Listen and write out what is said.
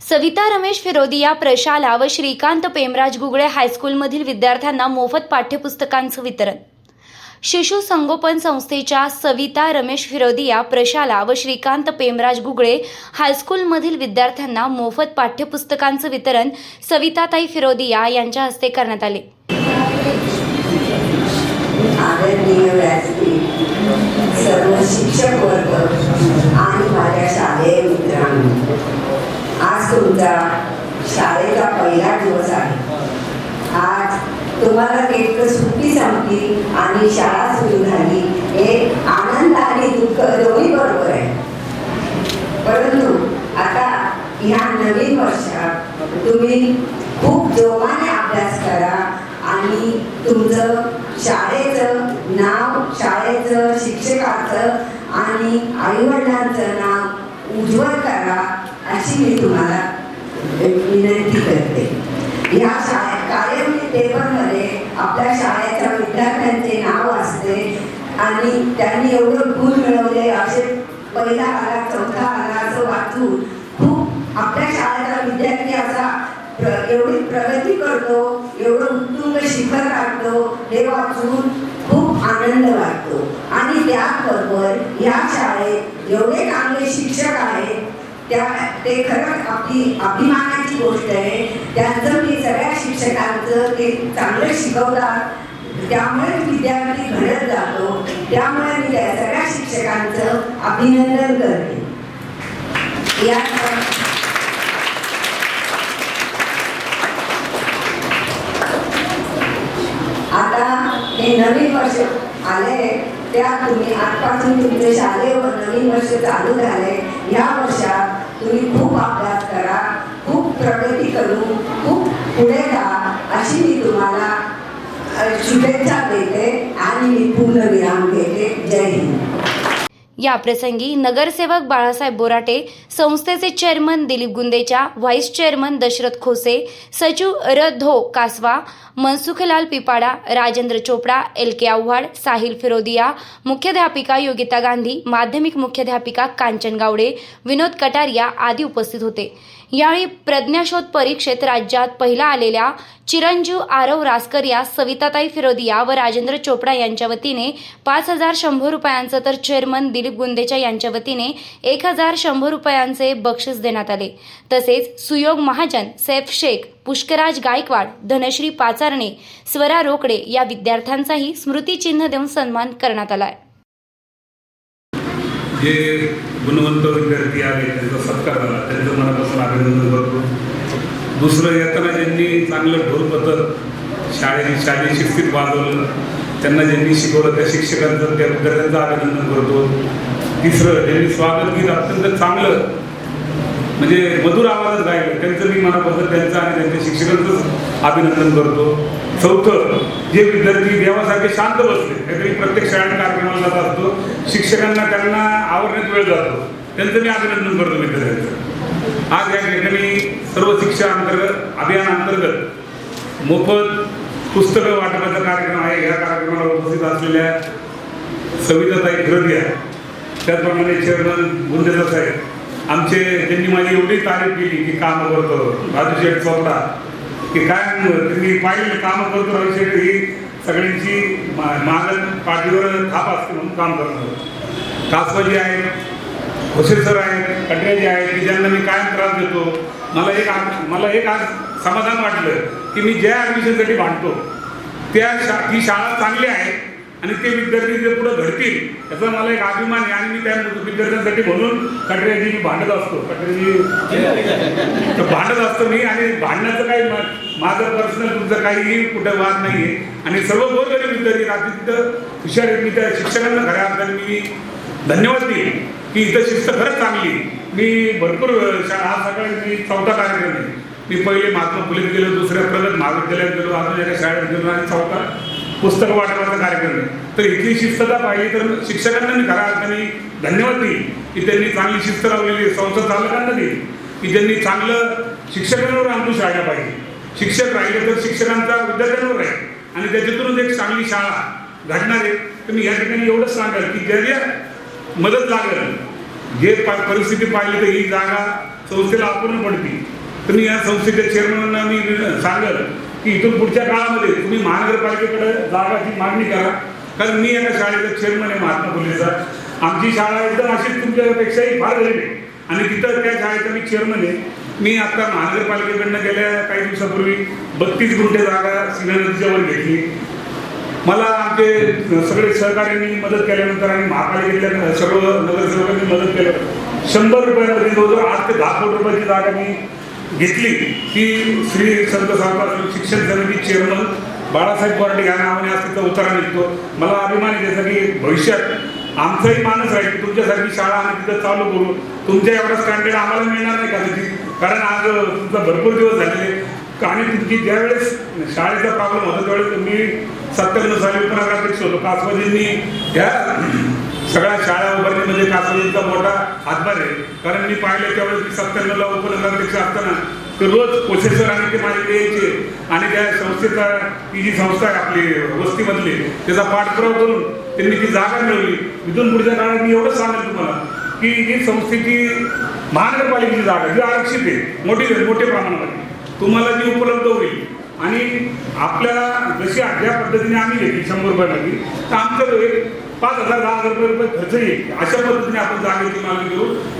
सविता रमेश फिरोदिया प्रशाला व श्रीकांत पेमराज गुगळे हायस्कूलमधील विद्यार्थ्यांना मोफत पाठ्यपुस्तकांचं वितरण. शिशु संगोपन संस्थेच्या सविता रमेश फिरोदिया प्रशाला व श्रीकांत पेमराज गुगळे हायस्कूलमधील विद्यार्थ्यांना मोफत पाठ्यपुस्तकांचं वितरण सविताताई फिरोदिया यांच्या हस्ते करण्यात आले आदरणीय व्यासपीठ सर्व शिक्षक वर्ग आणि माझ्या शालेय मित्रांनो आज तुमचा शाळेचा पहिला दिवस आहे आज तुम्हाला एक सुट्टी संपली आणि शाळा सुरू झाली. एक आनंद आणि दुःख दोन्ही बरोबर आहे. परंतु आता ह्या नवीन वर्षात तुम्ही खूप जोमाने अभ्यास करा आणि तुमचं शाळेचं नाव शाळेचं शिक्षकाचं आणि आईवडिलांचं नाव उज्ज्वल करा अशी मी तुम्हाला विनंती करते. या शाळेत कायम टेबलमध्ये आपल्या शाळेच्या विद्यार्थ्यांचे नाव असते आणि त्यांनी एवढं गुण मिळवले. असे पहिला आला चौथा आला असं वाचून खूप आपल्या शाळेचा विद्यार्थी असा प्र- एवढी प्रगती करतो एवढं उत्तुंग शिखर काढतो हे वाचून खूप आनंद वाटतो. आणि त्याचबरोबर ह्या शाळेत एवढे चांगले शिक्षक आहेत त्या ते खरंच आपली अभिमानाची गोष्ट आहे. त्यांचं मी सगळ्या शिक्षकांचं ते चांगलं शिकवतात. त्यामुळे विद्यार्थी घडत जातो. त्यामुळे मी त्या सगळ्या शिक्षकांचं अभिनंदन करते. या आता हे नवीन वर्ष आले त्या तुम्ही आजपासून तुमचे शालेय नवीन वर्ष चालू झाले या वर्षात तुम्ही खूप अभ्यास करा खूप प्रगती करून खूप पुढे जा अशी मी तुम्हाला शुभेच्छा देते आणि मी पूर्ण विराम घेते. जय हिंद. या प्रसंगी नगरसेवक बाळासाहेब बोराटे संस्थेचे chairman Dilip Gundecha vice chairman Dashrath Khose सचिव र धो कासवा मनसुखलाल पिपाडा राजेंद्र चोपडा एल के आव्हाड साहिल फिरोदिया मुख्याध्यापिका योगिता गांधी माध्यमिक मुख्याध्यापिका कांचन गावडे विनोद कटारिया आदी उपस्थित होते. यावेळी प्रज्ञाशोध परीक्षेत राज्यात पहिला आलेल्या चिरंजीव आरव रासकर या सविताताई फिरोदिया व राजेंद्र चोपडा यांच्या वतीने पाच हजार शंभर रुपयांचं तर चेअरमन दिलीप गुंदेचा यांच्या वतीने एक हजार शंभर रुपयांचे बक्षीस देण्यात आले. तसेच सुयोग महाजन सैफ शेख पुष्कराज गायकवाड धनश्री पाचारणे स्वरा रोकडे या विद्यार्थ्यांचाही स्मृतिचिन्ह देऊन सन्मान करण्यात आला आहे जे गुणवंत विद्यार्थी आले त्यांचा सत्कार झाला त्यांचं मला अभिनंदन करतो. दुसरं येताना ज्यांनी चांगलं ढोलपथक शाळेने शालेय शिस्तीत वाजवलं त्यांना ज्यांनी शिकवलं त्या शिक्षकांचं त्या विद्यार्थ्यांचं अभिनंदन करतो. तिसरं ज्यांनी स्वागत गीत अत्यंत चांगलं म्हणजे मधुर आवाजात गायलं त्यांचं मी मनापासून त्यांचं आणि त्यांच्या शिक्षकांचंच अभिनंदन करतो. चौथं जे विद्यार्थी देवासारखे शांत बसले काहीतरी प्रत्येक शाळेत कार्यक्रमाला जात असतो शिक्षकांना त्यांना आवडण्यात वेळ जातो. त्यांचं मी अभिनंदन करतो विद्यार्थ्यांचं. आज या ठिकाणी सर्व शिक्षा अंतर्गत अभियान अंतर्गत मोफत पुस्तकं वाटपाचा कार्यक्रम आहे. या कार्यक्रमाला उपस्थित असलेल्या सविताताई फिरोदिया त्याचप्रमाणे चेअरमन गुंदेजा साहेब आमचे त्यांनी माझी एवढी तारीफ केली की कामं करतो. राजू शेठ स्वतः की काय त्यांनी पाहिजे कामं करतो राजू शेठ ही सगळ्यांची मा- मागण पाठीवर थाप असते म्हणून काम करतो. कासवाजी आहे सर आहेत कटरेजी आहेत की ज्यांना मी कायम त्रास देतो. मला एक आज मला एक आज समाधान वाटलं की मी ज्या ॲडमिशनसाठी भांडतो त्या शा ती शाळा चांगली आहे आणि ते विद्यार्थी जे पुढे घडतील याचा मला एक अभिमान आहे आणि मी त्या विद्यार्थ्यांसाठी म्हणून कटरेजी मी भांडत असतो. कटरेजी तर भांडत असतो मी आणि भांडण्याचं काही माझं पर्सनल तुमचं काहीही कुठं वाद नाही आहे आणि सर्व गोरगरीब विद्यार्थी रात्री तिथं हुशार आहेत. मी त्या शिक्षकांना खऱ्या अर्थाने मी धन्यवाद देईन. की इथं शिस्त खरंच चांगली. मी भरपूर शाळा आज सकाळी मी चौथा कार्यक्रम आहे. मी पहिले महात्मा फुलेत गेलो दुसऱ्या प्रगत महाविद्यालयात गेलो अजून एका शाळेत गेलो आणि चौथा पुस्तक वाटपाचा कार्यक्रम आहे. तर इथली शिस्तता पाहिली तर शिक्षकांना मी खऱ्या अर्थाने धन्यवाद देईल की त्यांनी चांगली शिस्त लावलेली आहे. संस्था चालकांना देईल की त्यांनी चांगलं शिक्षकांवर अंकुश राहिला पाहिजे. शिक्षक राहिले तर शिक्षकांचा विद्यार्थ्यांवर आहे आणि त्याच्यातूनच एक चांगली शाळा घडणार आहे. तर मी या ठिकाणी एवढंच सांगाल की ज्या ज्या मदत लागेल जे परिस्थिती पाहिली तर ही जागा संस्थेला अपूर्ण पडती. तर मी या संस्थेच्या चेअरमॅनना मी सांगेल की इथून पुढच्या काळामध्ये तुम्ही महानगरपालिकेकडे जागाची मागणी करा. कारण मी एका शाळेचा चेअरमन आहे महात्मा फुलेचा. आमची शाळा एकदम अशीच तुमच्यापेक्षाही फार गरीब आहे. आणि तिथं त्या शाळेचा मी चेअरमन आहे. मी आता महानगरपालिकेकडनं गेल्या काही दिवसापूर्वी बत्तीस गुंठे जागा सिन्हा नदीच्यावर घेतली. मला आमचे सगळे सहकार्यांनी मदत केल्यानंतर आणि महापालिकेतल्या सर्व नगरसेवकांनी मदत केलं. शंभर रुपयामध्ये जवळजवळ आठ ते दहा कोटी रुपयाची जागा मी घेतली ती श्री संत सावकार शिक्षण समिती चेअरमन बाळासाहेब बोराटे या नावाने आज तिथं उतारा निघतो मला अभिमान आहे त्याचा की भविष्यात आमचाही माणूस आहे की तुमच्यासारखी शाळा आम्ही तिथं चालू करू. तुमच्या एवढा स्टँडर्ड आम्हाला मिळणार नाही कदाचित कारण आज तुमचा भरपूर दिवस झालेले. आणि की ज्यावेळेस शाळेचा प्रॉब्लेम होता त्यावेळेस मी सत्त्याण्णव साली उपनगराध्यक्ष होतो. कासवाजींनी ह्या सगळ्या शाळा उभारण्यामध्ये कासवाजींचा मोठा हातभार आहे. कारण मी पाहिलं त्यावेळेस मी सत्त्याण्णवला उपनगराध्यक्ष असताना तर रोज कोशेश्वर आणि ते माझे यायचे. आणि त्या संस्थेचा ती जी संस्था आहे आपली वस्तीमधली त्याचा पाठपुरावा करून त्यांनी ती जागा मिळवली. इथून पुढच्या काळात मी एवढंच सांगेल तुम्हाला की ही संस्थेची महानगरपालिकेची जागा जी आरक्षित आहे. मोठी मोठ्या प्रमाणामध्ये. तुम्हाला जी उपलब्ध होईल. आणि आपल्याला जशी ज्या पद्धतीने आम्ही घेतली शंभर रुपयामध्ये तर आमचं एक पाच हजार दहा हजार रुपये खर्च येईल. अशा पद्धतीने आपण जागेची मागणी करू.